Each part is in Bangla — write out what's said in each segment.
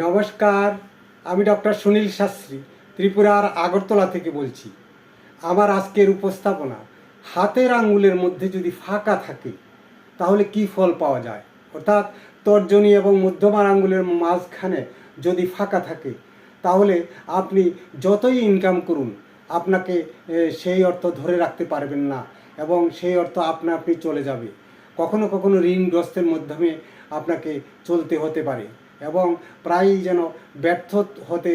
নমস্কার, আমি ডক্টর সুনীল শাস্ত্রী, ত্রিপুরার আগরতলা থেকে বলছি। আমার আজকের উপস্থাপনা হাতের আঙ্গুলের মধ্যে যদি ফাঁকা থাকে, তাহলে কি ফল পাওয়া যায়? অর্থাৎ তর্জনী এবং মধ্যমার আঙ্গুলের মাঝখানে যদি ফাঁকা থাকে, তাহলে আপনি যতই ইনকাম করুন, আপনাকে সেই অর্থ ধরে রাখতে পারবেন না এবং সেই অর্থ আপনা আপনি চলে যাবে। কখনো কখনো ঋণগ্রস্তের মাধ্যমে আপনাকে চলতে হতে পারে। এবং প্রায়ই যেন ব্যর্থ হতে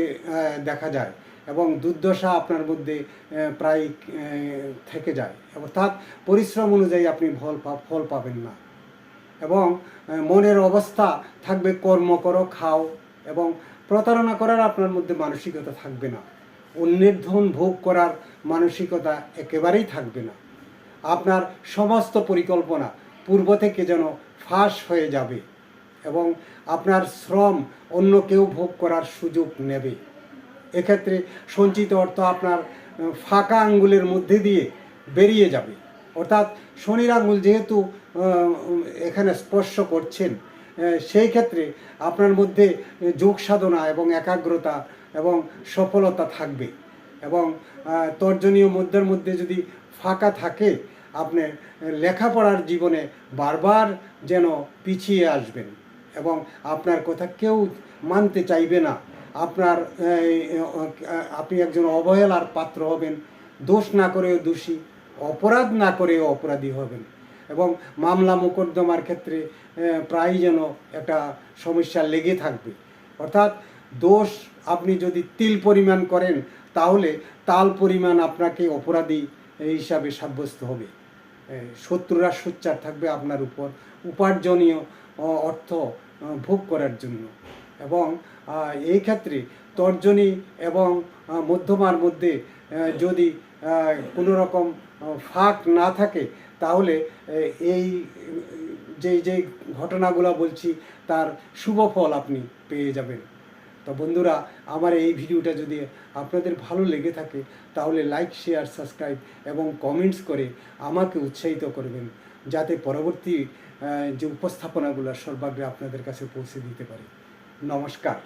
দেখা যায় এবং দুর্দশা আপনার মধ্যে প্রায় থেকে যায়। অর্থাৎ পরিশ্রম অনুযায়ী আপনি ফল ফল পাবেন না। এবং মনের অবস্থা থাকবে কর্ম করো, খাও এবং প্রতারণা করার আপনার মধ্যে মানসিকতা থাকবে না। অন্যের ধন ভোগ করার মানসিকতা একেবারেই থাকবে না। আপনার সমস্ত পরিকল্পনা পূর্ব থেকে যেন ফাঁস হয়ে যাবে। এবং আপনার শ্রম অন্য কেউ ভোগ করার সুযোগ নেবে। এক্ষেত্রে সঞ্চিত অর্থ আপনার ফাঁকা আঙ্গুলের মধ্যে দিয়ে বেরিয়ে যাবে। অর্থাৎ শনির আঙ্গুল যেহেতু এখানে স্পর্শ করছেন সেই ক্ষেত্রে আপনার মধ্যে যোগ সাধনা এবং একাগ্রতা এবং সফলতা থাকবে এবং তর্জনীয় মধ্যের মধ্যে যদি ফাঁকা থাকে, আপনি লেখাপড়ার জীবনে বারবার যেন পিছিয়ে আসবেন। এবং আপনার কথা কেউ মানতে চাইবে না। আপনার আপনি একজন অবহেলার পাত্র হবেন দোষ না করেও দোষী অপরাধ না করেও অপরাধী হবেন। এবং মামলা মোকদ্দমার ক্ষেত্রে আহ, প্রায়ই যেন একটা সমস্যা লেগে থাকবে। অর্থাৎ দোষ আপনি যদি তিল পরিমাণ করেন তাহলে তাল পরিমাণ আপনাকে অপরাধী হিসাবে সাব্যস্ত হবে। শত্রুরা সোচ্চার থাকবে আপনার উপর। উপার্জনীয় অর্থ ভোগ করার জন্য। এবং এই ক্ষেত্রে তর্জনী এবং মধ্যমার মধ্যে যদি কোনো রকম ফাঁক না থাকে, তাহলে এই যে যে ঘটনাগুলো বলছি, তার শুভ ফল আপনি পেয়ে যাবেন। তো বন্ধুরা, আমার এই ভিডিওটা যদি আপনাদের ভালো লেগে থাকে, তাহলে লাইক শেয়ার সাবস্ক্রাইব এবং কমেন্টস করে আমাকে উৎসাহিত করবেন, যাতে পরবর্তী যে উপস্থাপনাগুলো সর্বাগ্রে আপনাদের কাছে পৌঁছে দিতে পারে। নমস্কার।